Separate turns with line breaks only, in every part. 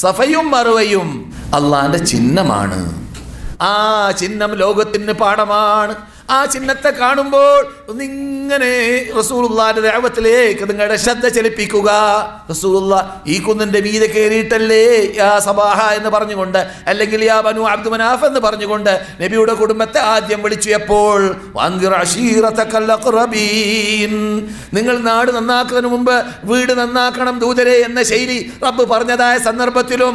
സഫയും മറുവയും അള്ളാന്റെ ചിഹ്നമാണ്. ആ ചിഹ്നം ലോകത്തിന് പാഠമാണ്. ആ ചിഹ്നത്തെ കാണുമ്പോൾ ഒന്നിങ്ങനെ റസൂലുള്ളാന്റെ ദേവത്തിലേക്ക് നിങ്ങളുടെ ശ്രദ്ധ ചലിപ്പിക്കുക. റസൂലുള്ള ഈ കുന്നിന്റെ മീതെ കയറിയിട്ടല്ലേ യാ സബാഹ എന്ന് പറഞ്ഞുകൊണ്ട് അല്ലെങ്കിൽ യാ ബനു അബ്ദു മനാഫ് എന്ന് പറഞ്ഞുകൊണ്ട് നബിയുടെ കുടുംബത്തെ ആദ്യം വിളിച്ചു എപ്പോൾ നിങ്ങൾ നാട് നന്നാക്കുന്നതിന് മുമ്പ് വീട് നന്നാക്കണം ദൂതരെ എന്ന ശൈലി റബ്ബ് പറഞ്ഞതായ സന്ദർഭത്തിലും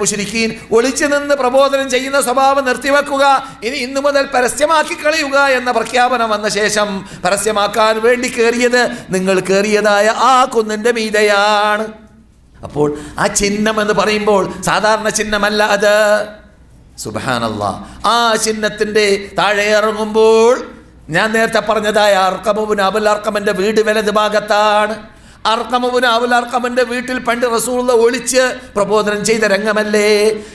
മുശ്രിക്കീൻ ഒളിച്ചു നിന്ന് പ്രബോധനം ചെയ്യുന്ന സ്വഭാവം നിർത്തിവെക്കുക. ഇനി ഇന്നു മുതൽ പരസ്യമാക്കി കളയുക എന്ന പ്രഖ്യാപനം വന്ന ശേഷം പരസ്യമാക്കാൻ വേണ്ടി കയറിയത് നിങ്ങൾ കയറിയതായ ആ കുന്നിന്റെ മീതയാണ്. അപ്പോൾ ആ ചിഹ്നം എന്ന് പറയുമ്പോൾ സാധാരണ ചിഹ്നമല്ല അത്. സുബാനല്ല ആ ചിഹ്നത്തിന്റെ താഴെ ഇറങ്ങുമ്പോൾ ഞാൻ നേരത്തെ പറഞ്ഞതായ അർക്കമുബിൻ അബുൽ അർക്കമന്റെ വീട് വലത് ഭാഗത്താണ് അർക്കമുബിൻ അബുൽ അർക്കമന്റെ വീട്ടിൽ പണ്ട് റസൂള്ള ഒളിച്ച് പ്രബോധനം ചെയ്ത രംഗമല്ലേ?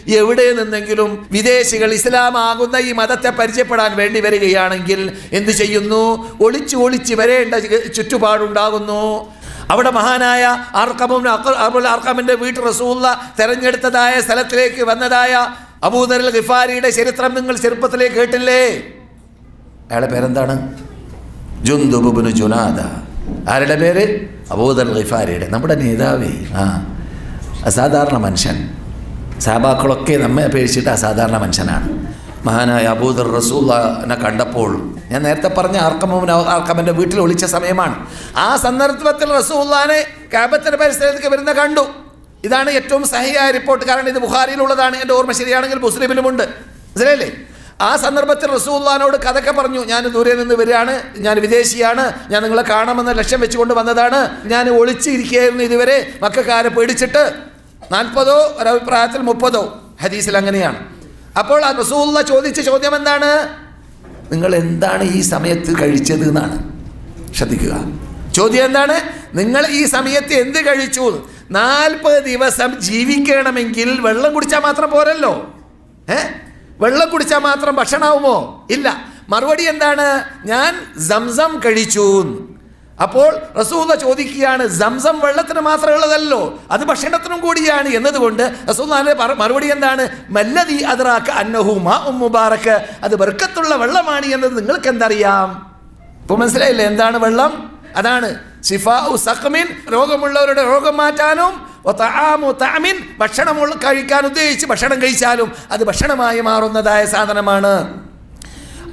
എവിടെ നിന്നെങ്കിലും വിദേശികൾ ഇസ്ലാം ആകുന്ന ഈ മതത്തെ പരിചയപ്പെടാൻ വേണ്ടി വരികയാണെങ്കിൽ എന്ത് ചെയ്യുന്നു? ഒളിച്ച് ഒളിച്ച് വരേണ്ട ചുറ്റുപാടുണ്ടാകുന്നു. അവിടെ മഹാനായ ആർക്കമും അബുൽ ആർക്കമിന്റെ വീട്ടിൽ റസൂള്ള തെരഞ്ഞെടുത്തതായ സ്ഥലത്തിലേക്ക് വന്നതായ അബൂദർ ഗിഫാരിയുടെ ചരിത്രം നിങ്ങൾ ചെറുപ്പത്തിലേക്ക് കേട്ടില്ലേ? അയാളെ പേരെന്താണ്? ജുന്ദുബുബിന് ജുനാദ. ആരുടെ പേര്? അബൂദൽ ഖിഫാരിയുടെ നമ്മുടെ നേതാവേ. ആ. അസാധാരണ മനുഷ്യൻ. സാബാക്കളൊക്കെ നമ്മെ അപേക്ഷിച്ചിട്ട് അസാധാരണ മനുഷ്യനാണ്. മഹാനായ അബൂദർ റസൂലിനെ കണ്ടപ്പോൾ ഞാൻ നേരത്തെ പറഞ്ഞ ആർക്കമോൻ ആർക്കമന്റെ വീട്ടിൽ ഒളിച്ച സമയമാണ്. ആ സന്ദർഭത്തിൽ റസൂല്ലാനെ കാബത്തിന്റെ പരിസരത്തേക്ക് വരുന്ന കണ്ടു. ഇതാണ് ഏറ്റവും സഹിയായ റിപ്പോർട്ട്. കാരണം ഇത് ബുഹാരിയിലുള്ളതാണ് എന്റെ ഓർമ്മ ശരിയാണെങ്കിൽ മുസ്ലിമിലുമുണ്ട്. മനസ്സിലായില്ലേ? ആ സന്ദർഭത്തിൽ റസൂല്ലാനോട് കഥക്കെ പറഞ്ഞു ഞാൻ ദൂരെ നിന്ന് വരികയാണ് ഞാൻ വിദേശിയാണ് ഞാൻ നിങ്ങളെ കാണാമെന്ന ലക്ഷ്യം വെച്ചുകൊണ്ട് വന്നതാണ് ഞാൻ ഒളിച്ചിരിക്കുകയായിരുന്നു ഇതുവരെ മക്കാരെ പേടിച്ചിട്ട് നാൽപ്പതോ ഒരഭിപ്രായത്തിൽ മുപ്പതോ ഹദീസിൽ അങ്ങനെയാണ്. അപ്പോൾ ആ റസൂല്ല ചോദിച്ച ചോദ്യം എന്താണ്? നിങ്ങൾ എന്താണ് ഈ സമയത്ത് കഴിച്ചത് എന്നാണ്. ശ്രദ്ധിക്കുക. ചോദ്യം എന്താണ്? നിങ്ങൾ ഈ സമയത്ത് എന്ത് കഴിച്ചു? നാൽപ്പത് ദിവസം ജീവിക്കണമെങ്കിൽ വെള്ളം കുടിച്ചാൽ മാത്രം പോരല്ലോ. ഏ? വെള്ളം കുടിച്ചാൽ മാത്രം ഭക്ഷണമാവുമോ ഇല്ല. മറുപടി എന്താണ്? ഞാൻ സംസം കഴിച്ചു അപ്പോൾ റസൂദ ചോദിക്കുകയാണ് സംസം വെള്ളത്തിന് മാത്രമുള്ളതല്ലോ അത് ഭക്ഷണത്തിനും കൂടിയാണ് എന്നതുകൊണ്ട് റസൂദ് മറുപടി എന്താണ്? മല്ലതി അതറാക്ക് അന്നഹു മാ മുബാറക്ക് അത് ബർക്കത്തുള്ള വെള്ളമാണ് എന്നത് നിങ്ങൾക്ക് എന്തറിയാം? ഇപ്പൊ മനസ്സിലായില്ലേ എന്താണ് വെള്ളം? അതാണ് സിഫാ സഖമിൻ രോഗമുള്ളവരുടെ രോഗം മാറ്റാനും വതആമു തഅമിൻ ഭക്ഷണമുള്ള കഴിക്കാൻ ഉദ്ദേശിച്ച് ഭക്ഷണം കഴിച്ചാലും അത് ഭക്ഷണമായി മാറുന്നതായ സാധനമാണ്.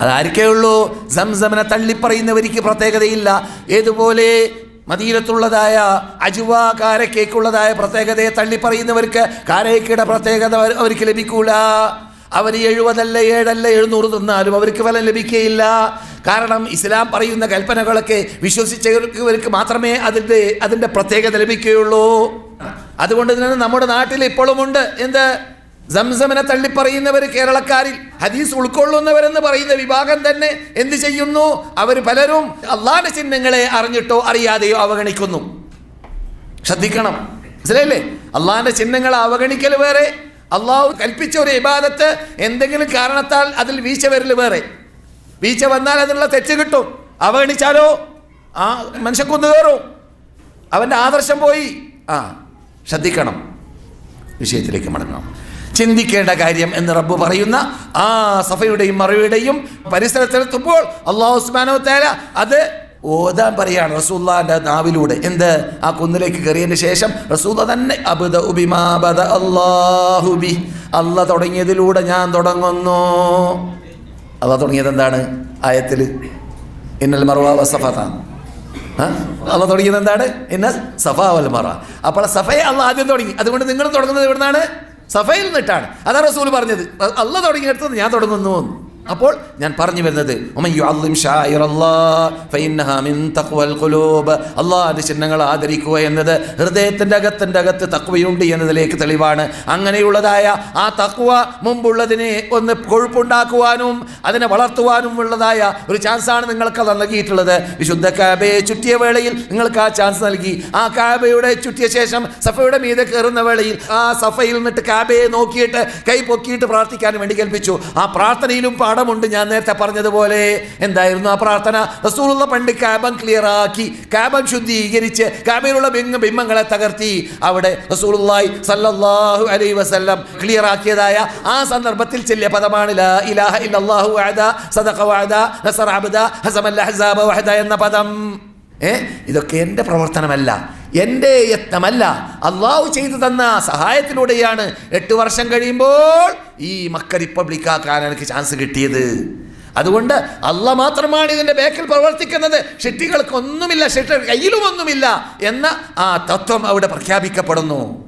അതാർക്കേ ഉള്ളൂ സംസമനെ തള്ളിപ്പറയുന്നവർക്ക് പ്രത്യേകതയില്ല. ഏതുപോലെ മദീനത്തുള്ളതായ അജുവ കാരക്കേക്കുള്ളതായ പ്രത്യേകതയെ തള്ളിപ്പറയുന്നവർക്ക് കാരക്കയുടെ പ്രത്യേകത അവർ- അവർക്ക് ലഭിക്കൂല. അവർ എഴുപതല്ല ഏഴല്ല എഴുന്നൂറ് തിന്നാലും അവർക്ക് ഫലം ലഭിക്കുകയില്ല കാരണം ഇസ്ലാം പറയുന്ന കൽപ്പനകളൊക്കെ വിശ്വസിച്ചവർക്ക് മാത്രമേ അതിന്റെ അതിന്റെ പ്രത്യേകത ലഭിക്കുകയുള്ളൂ. അതുകൊണ്ട് തന്നെ നമ്മുടെ നാട്ടിൽ ഇപ്പോഴുമുണ്ട് എന്ത്? സംസമനെ തള്ളിപ്പറയുന്നവർ കേരളക്കാരിൽ ഹദീസ് ഉൾക്കൊള്ളുന്നവരെന്ന് പറയുന്ന വിഭാഗം തന്നെ എന്ത് ചെയ്യുന്നു? അവർ പലരും അള്ളാന്റെ ചിഹ്നങ്ങളെ അറിഞ്ഞിട്ടോ അറിയാതെയോ അവഗണിക്കുന്നു. ശ്രദ്ധിക്കണം. മനസ്സിലായില്ലേ? അള്ളാന്റെ ചിഹ്നങ്ങൾ അവഗണിക്കൽ വേറെ അള്ളാഹു കൽപ്പിച്ച ഒരു ഇബാദത്ത് എന്തെങ്കിലും കാരണത്താൽ അതിൽ വീഴ്ച വരൽ വേറെ. വീഴ്ച വന്നാൽ അതിനുള്ള തെറ്റ് കിട്ടും. അവഗണിച്ചാലോ? ആ മനുഷ്യക്കൊന്നു കയറും. അവന്റെ ആദർശം പോയി. ആ ശ്രദ്ധിക്കണം. വിഷയത്തിലേക്ക് മടങ്ങാം. ചിന്തിക്കേണ്ട കാര്യം എന്ന് റബ്ബ് പറയുന്ന ആ സഫയുടെയും മറവിയുടെയും പരിസരത്തെത്തുമ്പോൾ അള്ളാഹു ഉസ്മാനോ തേല അത് ഓതാൻ പറയാണ്. റസൂല്ലാന്റെ നാവിലൂടെ. എന്ത്? ആ കുന്നിലേക്ക് കയറിയതിന് ശേഷം റസൂല്ല തന്നെ അബുദ ഉബിമാബദ അള്ളാഹുബി അള്ള തുടങ്ങിയതിലൂടെ ഞാൻ തുടങ്ങുന്നു. അല്ല തുടങ്ങിയത് എന്താണ്? ആയത്തിൽ. ഇന്നൽ മറുവാ വസഫത്താണ് അള്ള തുടങ്ങിയത് എന്താണ്? ഇന്ന സഫ വൽ മറ. അപ്പോൾ സഫയെ അള്ള ആദ്യം തുടങ്ങി. അതുകൊണ്ട് നിങ്ങൾ തുടങ്ങുന്നത് എവിടുന്നാണ് സഫയിൽ നിന്നിട്ടാണ്. അതാണ് റസൂൽ പറഞ്ഞത്. അള്ള തുടങ്ങിയെടുത്തത് ഞാൻ തുടങ്ങുന്നു. അപ്പോൾ ഞാൻ പറഞ്ഞു വരുന്നത് അള്ളാഹിന്റെ ചിഹ്നങ്ങൾ ആദരിക്കുക എന്നത് ഹൃദയത്തിന്റെ അകത്തിന്റെ അകത്ത് തക്വയുണ്ട് എന്നതിലേക്ക് തെളിവാണ്. അങ്ങനെയുള്ളതായ ആ തക്വ മുമ്പുള്ളതിനെ ഒന്ന് കൊഴുപ്പുണ്ടാക്കുവാനും അതിനെ വളർത്തുവാനും ഉള്ളതായ ഒരു ചാൻസാണ് നിങ്ങൾക്ക് നൽകിയിട്ടുള്ളത്. വിശുദ്ധ കാബയെ ചുറ്റിയ വേളയിൽ നിങ്ങൾക്ക് ആ ചാൻസ് നൽകി. ആ കാബയുടെ ചുറ്റിയ ശേഷം സഫയുടെ മീതെ കയറുന്ന വേളയിൽ ആ സഫയിൽ നിന്നിട്ട് കാബയെ നോക്കിയിട്ട് കൈ പൊക്കിയിട്ട് പ്രാർത്ഥിക്കാൻ വേണ്ടി കൽപ്പിച്ചു. ആ പ്രാർത്ഥനയിലും പാഠം പാഠമുണ്ട് ഞാൻ നേരത്തെ പറഞ്ഞതുപോലെ. എന്തായിരുന്നു ആ പ്രാർത്ഥന? റസൂലുള്ള പണ്ട് കാബം ക്ലിയറാക്കി കാബം ശുദ്ധീകരിച്ച് കാബയിലുള്ള ബിംബ ബിംബങ്ങളെ തകർത്തി. അവിടെ റസൂലുള്ളാഹി സല്ലല്ലാഹു അലൈഹി വസല്ലം ക്ലിയറാക്കിയതായ ആ സന്ദർഭത്തിൽ ചെല്ലിയ പദമാണ് ലാ ഇലാഹ ഇല്ലല്ലാഹു വഅദ സദഖ വഅദ നസറ അബ്ദ ഹസമൽ അഹ്സാബ വഹദ എന്ന പദം. ഏ? ഇതൊക്കെ എന്റെ പ്രവർത്തനമല്ല. എന്റെ യത്നമല്ല. അള്ളാഹു ചെയ്തു തന്ന സഹായത്തിലൂടെയാണ് എട്ട് വർഷം കഴിയുമ്പോൾ ഈ മക്ക റിപ്പബ്ലിക് ആക്കാൻ എനിക്ക് ചാൻസ് കിട്ടിയത്. അതുകൊണ്ട് അല്ല മാത്രമാണ് ഇതിന്റെ ബാക്കിൽ പ്രവർത്തിക്കുന്നത്. ഷിട്ടികൾക്കൊന്നുമില്ല ഷിട്ടി കയ്യിലും ഒന്നുമില്ല എന്ന ആ തത്വം അവിടെ പ്രഖ്യാപിക്കപ്പെടുന്നു.